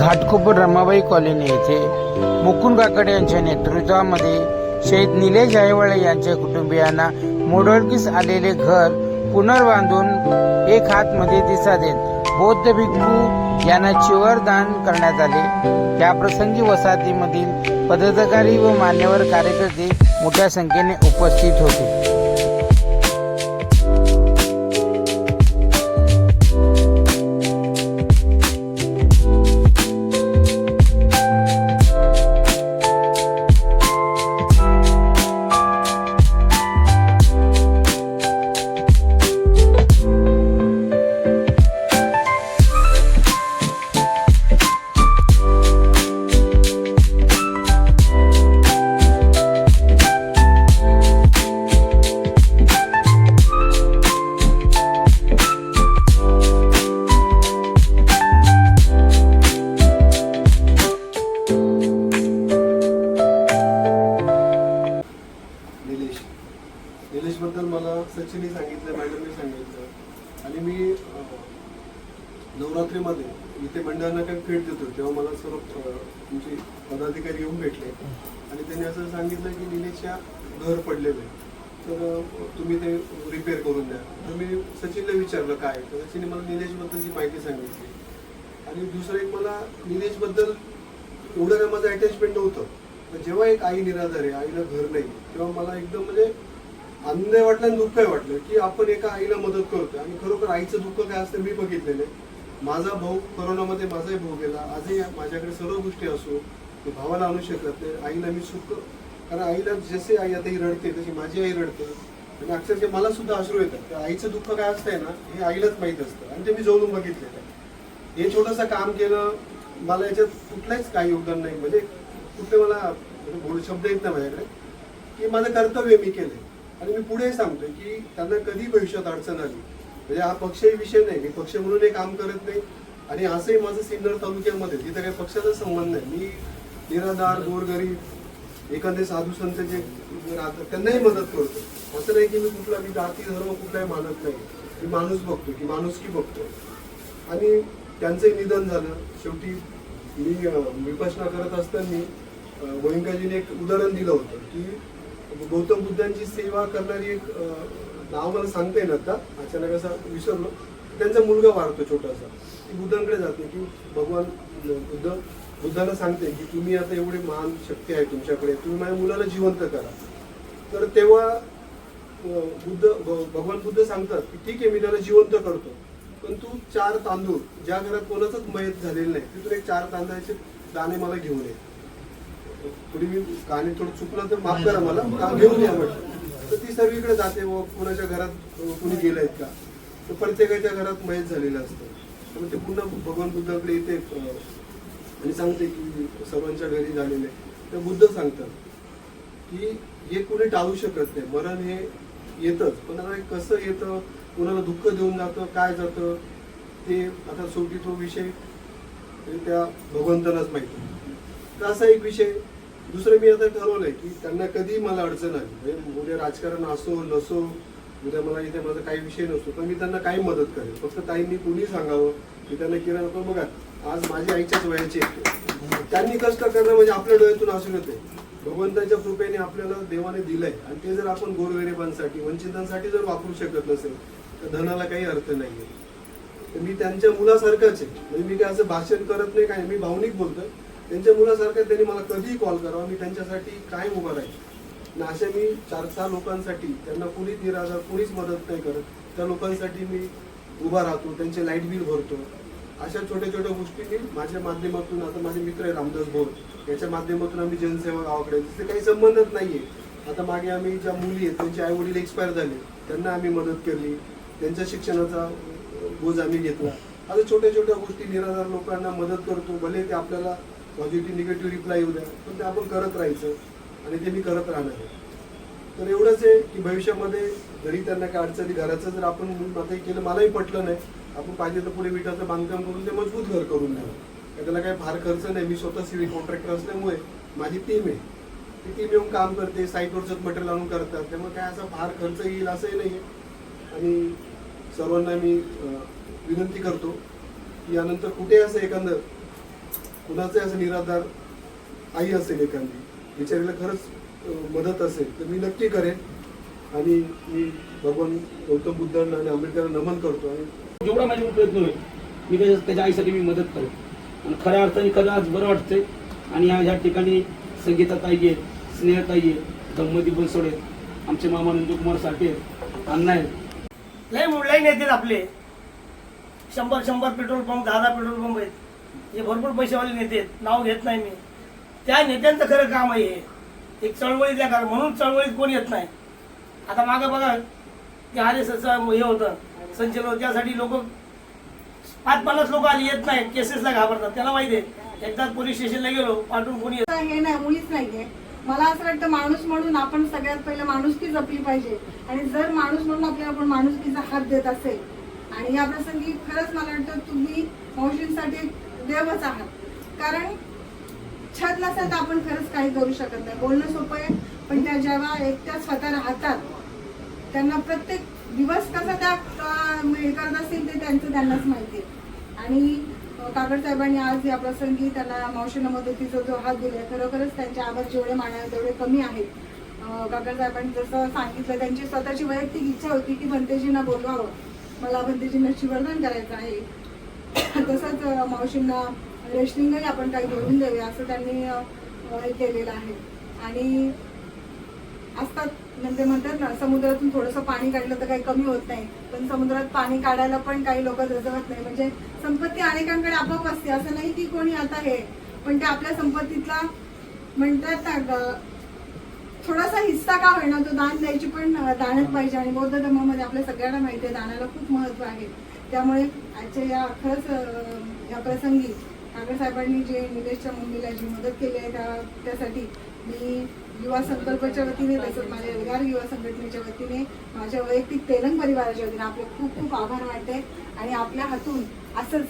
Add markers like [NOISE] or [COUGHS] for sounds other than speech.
Ghatkopar Ramabai colony येथे मुकुंद काकडे यांच्या नेतृत्वामध्ये शहीद निलेश जायवाळे यांच्या कुटुंबियांना मोडळकीस आलेले घर पुनर्बांधून एक हातमध्ये दिसा देत बौद्ध भिक्खू यांना चिवर दान करण्यात आले. त्याप्रसंगी प्रसंगी वसाहतीमधील पदाधिकारी व मान्यवर कार्यकर्ते मोठ्या संख्येने उपस्थित होते. निलेशबद्दल मला सचिनने सांगितलं मॅडमने सांगितलं. आणि मी नवरात्रीमध्ये इथे मंडळांना काही भेट देतो तेव्हा मला सर्व तुमचे पदाधिकारी येऊन भेटले. आणि त्यांनी असं सांगितलं की निलेशच्या घर पडलेलं आहे. तर तुम्ही ते रिपेअर करून द्या. तर मी सचिनला विचारलं काय तर सचिनने मला निलेशबद्दलची माहिती सांगितली. आणि दुसरं एक मला निलेशबद्दल एवढं माझं अटॅचमेंट नव्हतं. पण जेव्हा एक आई निराधार आहे आईला घर नाही तेव्हा मला एकदम म्हणजे आनंद वाटलं आणि दुःखही वाटलं की आपण एका आईला मदत करतोय. आणि खरोखर आईचं दुःख काय असतं मी बघितलेलं आहे. माझा भाऊ कोरोनामध्ये माझाही भाऊ गेला. आजही माझ्याकडे सर्व गोष्टी असो मी भावाला आणू शकत नाही. आईला मी सुख कारण आईला जसे आई आता ही रडते तशी माझी आई रडते. आणि अक्षरशः मला सुद्धा अश्रू येतात. तर आईचं दुःख काय असतंय ना हे आईलाच माहीत असतं. आणि ते मी जवळून बघितलेलं आहे. हे छोटंसं काम केलं मला याच्यात कुठलंच काही योगदान नाही. म्हणजे कुठले मला म्हणजे बोल शब्द येत नाही माझ्याकडे. की माझं कर्तव्य मी केलंय. आणि मी पुढे सांगतोय की त्यांना कधी भविष्यात अडचण आली म्हणजे हा पक्षही विषय नाही मी पक्ष म्हणून हे काम करत नाही. आणि असंही माझं सिन्नर तालुक्यामध्ये तिथे काही पक्षाचा संबंध नाही. मी निराधार गोरगरीब एखादे साधू संत जे राहतात त्यांनाही मदत करतो. असं नाही की मी कुठला मी जाती धर्म कुठलाही मानत नाही. मी माणूस बघतो की माणुसकी बघतो आणि त्यांचंही निधन झालं. शेवटी मी अं, करत असताना वयंकाजीने एक उदाहरण दिलं होतं की म्हणजे गौतम बुद्धांची सेवा करणारी एक नाव मला सांगता येईल आता. अचानक असं विसरलो. त्यांचा मुलगा वारतो छोटासा. ती बुद्धांकडे जाते की भगवान बुद्ध बुद्धाला सांगते की तुम्ही आता एवढी महान शक्ती आहे तुमच्याकडे. तुम्ही माझ्या मुलाला जिवंत करा. तर तेव्हा बुद्ध भगवान बुद्ध सांगतात की ठीक आहे मी त्याला जिवंत करतो. पण तू चार तांदूळ ज्या घरात कोणाचाच मयत झालेलं नाही तिथून एक चार तांदळाचे दाणे मला घेऊन ये. थोडी मी कहाणी थोडं चुकलं तर माफ करा मला. का घेऊन या म्हटलं तर ती सर्वीकडे जाते व कुणाच्या घरात कुणी कुणी गेलंय का? तर प्रत्येकाच्या घरात मयत झालेलं असतं. तर मग ते पुन्हा भगवान बुद्धाकडे येते आणि सांगते की सर्वांच्या घरी झालेले. तर बुद्ध सांगतात की हे कुणी टाळू शकत नाही. मरण हे येतच. पण आता हे कसं येतं? कुणाला दुःख देऊन जातं? काय जातं? ते आता शेवटी तो विषय त्या भगवंतालाच माहिती. तर असा एक विषय दुसरं मी आता ठरवलंय की त्यांना कधी मला अडचण आली. म्हणजे उद्या राजकारण असो नसो उद्या मला इथे माझा काही विषय नसतो तर मी त्यांना काही मदत करेल फक्त ताईंनी कोणी सांगावं की त्यांना किरण होतो बघा आज माझ्या आईच्याच वयाची आहेत. त्यांनी कष्ट करणं म्हणजे आपल्या डोळ्यातून असून येते भगवंताच्या कृपेने आपल्याला देवाने दिलंय. आणि ते जर आपण गोरगरिबांसाठी वंचितांसाठी जर वापरू शकत नसेल तर धनाला काही अर्थ नाहीये. मी त्यांच्या मुलासारखाच आहे. म्हणजे मी काय असं भाषण करत नाही काय मी भावनिक बोलतोय. त्यांच्या मुलासारखं त्यांनी मला कधीही कॉल करावा. मी त्यांच्यासाठी काय उभा राहील आणि अशा मी चार सहा लोकांसाठी त्यांना कुणीच निराधार कुणीच मदत नाही करत. त्या लोकांसाठी मी उभा राहतो त्यांचे लाइट बिल भरतो. अशा छोट्या छोट्या गोष्टी मी माझ्या माध्यमातून आता माझे मित्र आहे रामदास भोर याच्या माध्यमातून आम्ही जनसेवा गावाकडे तिथे काही संबंधच आहे आता मागे आम्ही ज्या मुली आहेत त्यांचे आई वडील एक्सपायर झाले. त्यांना आम्ही मदत केली. त्यांच्या शिक्षणाचा बोज आम्ही घेतला. आता छोट्या छोट्या गोष्टी निराधार लोकांना मदत करतो. भले ते आपल्याला पॉझिटिव्ह निगेटिव्ह रिप्लाय येऊ द्या. पण ते आपण करत राहायचं आणि ते मी करत राहणार आहे. तर एवढंच आहे की भविष्यामध्ये जरी त्यांना काय अडचणी घराचं जर आपण आता केलं मलाही पटलं नाही. आपण पाहिजे तर पुढे विटाचं बांधकाम करून ते मजबूत घर करून द्यावं काय त्याला काही फार खर्च नाही. मी स्वतः सिव्हिल कॉन्ट्रॅक्टर असल्यामुळे माझी टीम आहे. ती टीम येऊन काम करते साईटवरच मटेरियल आणून करतात. त्यामुळे काय असा फार खर्च येईल असंही नाही आहे आणि सर्वांना मी विनंती करतो की यानंतर कुठे असं एकंदर कुणाचे असं निराधार आई असेल एखादी बिचारीला खरंच मदत असेल तर मी नक्की करेन. आणि मी भगवान गौतम बुद्धांना आणि आंबेडकरांना नमन करतो आणि जेवढा माझ्याकडून प्रयत्न होईल मी त्याच्या त्याच्या आईसाठी मी मदत करेन. आणि खऱ्या अर्थाने खरं आज बरं वाटतंय. आणि या ह्या ठिकाणी संगीता ताई आहेत स्नेहताई आहेत दम्मती बनसोडे आहेत आमचे मामा नंदकुमार साठे आहेत अण्णा आहेत. लय मुळाही नेते आपले. शंभर शंभर पेट्रोल पंप दहा दहा पेट्रोल पंप आहेत. हे भरपूर पैसेवाले नेते आहेत. नाव घेत नाही मी. त्या नेत्यांचं खरं काम आहे हे. एक चळवळीतल्या कारण म्हणून चळवळीत कोण येत नाही. आता मागं बघा ते आर एस हे होतं संचलन त्यासाठी लोक पाच पन्नास लोक आली येत नाही केसेसला घाबरतात. त्याला माहिती आहे एकदा पोलीस स्टेशनला गेलो पाठवून कोणी येत हे नाही मुलीच नाहीये. मला असं वाटतं माणूस म्हणून आपण सगळ्यात पहिले माणुसकी जपली पाहिजे. आणि जर माणूस म्हणून आपल्याला आपण माणुसकीचा हात देत असेल आणि या प्रसंगी खरंच मला वाटतं तुम्ही मावशींसाठी देवच आहात. कारण छत नसेल तर आपण खरंच काही करू शकत नाही. बोलणं सोपं आहे पण त्या जेव्हा एकट्या स्वतः राहतात त्यांना प्रत्येक दिवस कसा त्या करत असतील ते त्यांचं त्यांनाच माहिती आणि काकड साहेबांनी आज या प्रसंगी त्यांना मावशीनं मदतीचा जो हात दिलाय खरोखरच त्यांचे आवाज जेवढे मानावे तेवढे कमी आहेत. काकड साहेबांनी जसं सांगितलं त्यांची स्वतःची वैयक्तिक इच्छा होती की भंतेजींना बोलवावं. मला भंतेजींना शिवर्धन करायचं आहे. [COUGHS] तसंच मावशींना रेशनिंगही आपण काही बोलून देऊया असं त्यांनी हे केलेलं आहे. आणि असतात म्हणजे म्हणतात ना समुद्रातून थोडंसं पाणी काढलं तर काही कमी होत नाही. पण समुद्रात पाणी काढायला पण काही लोक रजवत नाही. म्हणजे संपत्ती अनेकांकडे आपोआप असते. असं नाही की कोणी आता हे पण ते आपल्या संपत्तीतला म्हणतात ना थोडासा हिस्सा का होईना तो दान द्यायची पण दानच पाहिजे. आणि बौद्ध धर्मामध्ये आपल्या सगळ्यांना माहिती आहे दानाला खूप महत्त्व आहे. त्यामुळे आजच्या या खरंच या प्रसंगी ठाकरे साहेबांनी जे निलेशच्या मम्मीला जी मदत केली आहे त्या त्यासाठी मी युवा संकल्पच्या वतीने तसंच माझ्या एल्गार युवा संघटनेच्या वतीने माझ्या वैयक्तिक तेलंग परिवाराच्या वतीने आपले खूप खूप आभार वाटते आणि आपल्या हातून असंच